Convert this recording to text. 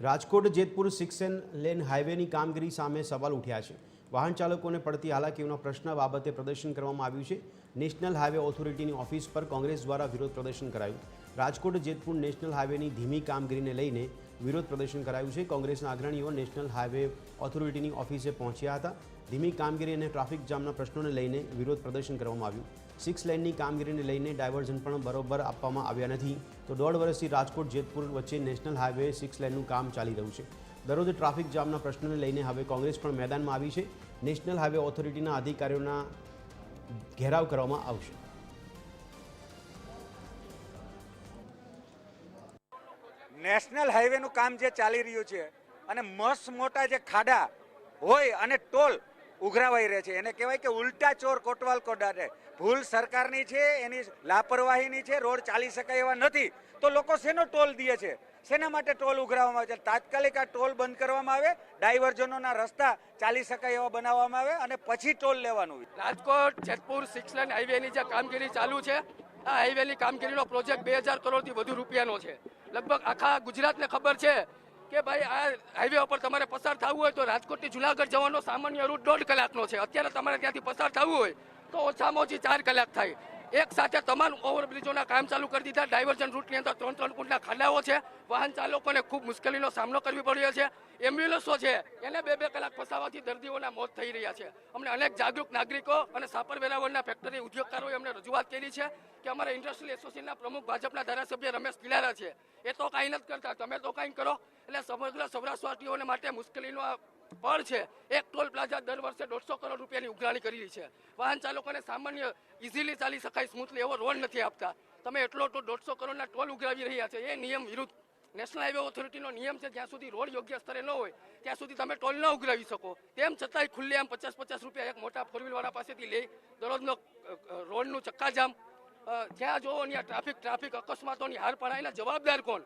Rajkot Jetpur six lane હાઈવેની કામગીરી સામે સવાલ ઉઠ્યા છે. વાહન ચાલકોને પડતી હાલાકીઓના પ્રશ્ન બાબતે પ્રદર્શન કરવામાં આવ્યું છે. નેશનલ હાઈવે ઓથોરિટીની ઓફિસ પર કોંગ્રેસ દ્વારા વિરોધ પ્રદર્શન કરાયું. રાજકોટ જેતપુર નેશનલ હાઈવેની ધીમી કામગીરીને લઈને વિરોધ પ્રદર્શન કરાયું છે. કોંગ્રેસના અગ્રણીઓ નેશનલ હાઈવે ઓથોરિટીની ઓફિસે પહોંચ્યા હતા. ધીમી કામગીરી અને ટ્રાફિક જામના પ્રશ્નોને લઈને વિરોધ પ્રદર્શન કરવામાં આવ્યું. સિક્સ લેનની કામગીરીને લઈને ડાયવર્ઝન પણ બરોબર આપવામાં આવ્યા નથી. તો દોઢ વર્ષથી રાજકોટ, જેતપુર વચ્ચે નેશનલ હાઈવે સિક્સ લેનનું કામ ચાલી રહ્યું છે. દરરોજ ટ્રાફિક જામના પ્રશ્નને લઈને હવે કોંગ્રેસ પણ મેદાનમાં આવી છે. નેશનલ હાઈવે ઓથોરિટીના અધિકારીઓના ઘેરાવ કરવામાં આવશે. નેશનલ હાઈવેનું કામ જે ચાલી રહ્યું છે અને મસ્ત મોટા જે ખાડા હોય અને ટોલ ઉઘરાવાઈ રહે છે. એને કહેવાય કે ઉલટા ચોર કોટવાલ કોડાડે ભૂલ સરકારની છે, એની લાપરવાહીની છે, રોડ ચાલી શકાય એવા નથી. તો લોકો શેનો ટોલ દે છે? શેના માટે ટોલ ઉઘરાવવામાં આવે છે? તાત્કાલિક આ ટોલ બંધ કરવામાં આવે, ડાયવર્ઝનોના રસ્તા ચાલી શકાય એવા બનાવવામાં આવે અને પછી ટોલ લેવાનું રાજકોટ, જેતપુર સિક્સ લેન હાઈવેની જે કામગીરી ચાલુ છે આ હાઈવેની કામગીરીનો પ્રોજેક્ટ બે હજાર કરોડથી વધુ રૂપિયાનો છે. લગભગ આખા ગુજરાતને ખબર છે કે ભાઈ, આ હાઈવે ઉપર તમારે પસાર થવું હોય તો રાજકોટથી જુનાગઢ જવાનો સામાન્ય રૂટ દોઢ કલાકનો છે. અત્યારે તમારે ત્યાંથી પસાર થવું હોય તો ઓછામાં ઓછી ચાર કલાક થાય. એક સાથે તમામ ઓવરબ્રિજોના કામ ચાલુ કરી દીધા. ડાયવર્ઝન રૂટની અંદર ત્રણ ત્રણ ફૂટના ખાડાઓ છે. વાહન ચાલકોને ખૂબ મુશ્કેલીનો સામનો કરવી પડ્યો છે. એમ્બ્યુલન્સો છે. એને બે બે કલાક ફસાવાથી દર્દીઓના મોત થઈ રહ્યા છે. અમને અનેક જાગૃત નાગરિકો અને સાપર વેરાવળના ફેક્ટરી ઉદ્યોગકારોએ અમને રજૂઆત કરી છે કે અમારા ઇન્ડસ્ટ્રીયલ એસોસિએશનના પ્રમુખ ભાજપના ધારાસભ્ય રમેશ કિલારા છે. એ તો કાંઈ નથી કરતા. તમે તો કાંઈ કરો. એટલે સમગ્ર સૌરાષ્ટ્રવાસીઓને માટે મુશ્કેલીનો આ છે. એક ટોલ પ્લાઝા દર વર્ષે દોઢસો કરોડ રૂપિયાની ઉઘરાણી કરી રહી છે. વાહન ચાલકોને સામાન્ય ઇઝીલી ચાલી શકાય સ્મૂથલી એવો રોડ નથી આપતા. તમે એટલો તો દોઢસો કરોડના ટોલ ઉઘરાવી રહ્યા છે. એ નિયમ વિરુદ્ધ નેશનલ હાઈવે ઓથોરિટીનો નિયમ છે, જ્યાં સુધી રોડ યોગ્ય સ્તરે ન હોય, ત્યાં સુધી તમે ટોલ ન ઉઘરાવી શકો. તેમ છતાંય ખુલ્લે આમ પચાસ પચાસ રૂપિયા એક મોટા ફોર વાળા પાસેથી લઈ દરરોજનો રોડનું ચક્કાજામ. જ્યાં જોવો ત્યાં ટ્રાફિક ટ્રાફિક અકસ્માતોની હાર પડાયના જવાબદાર કોણ?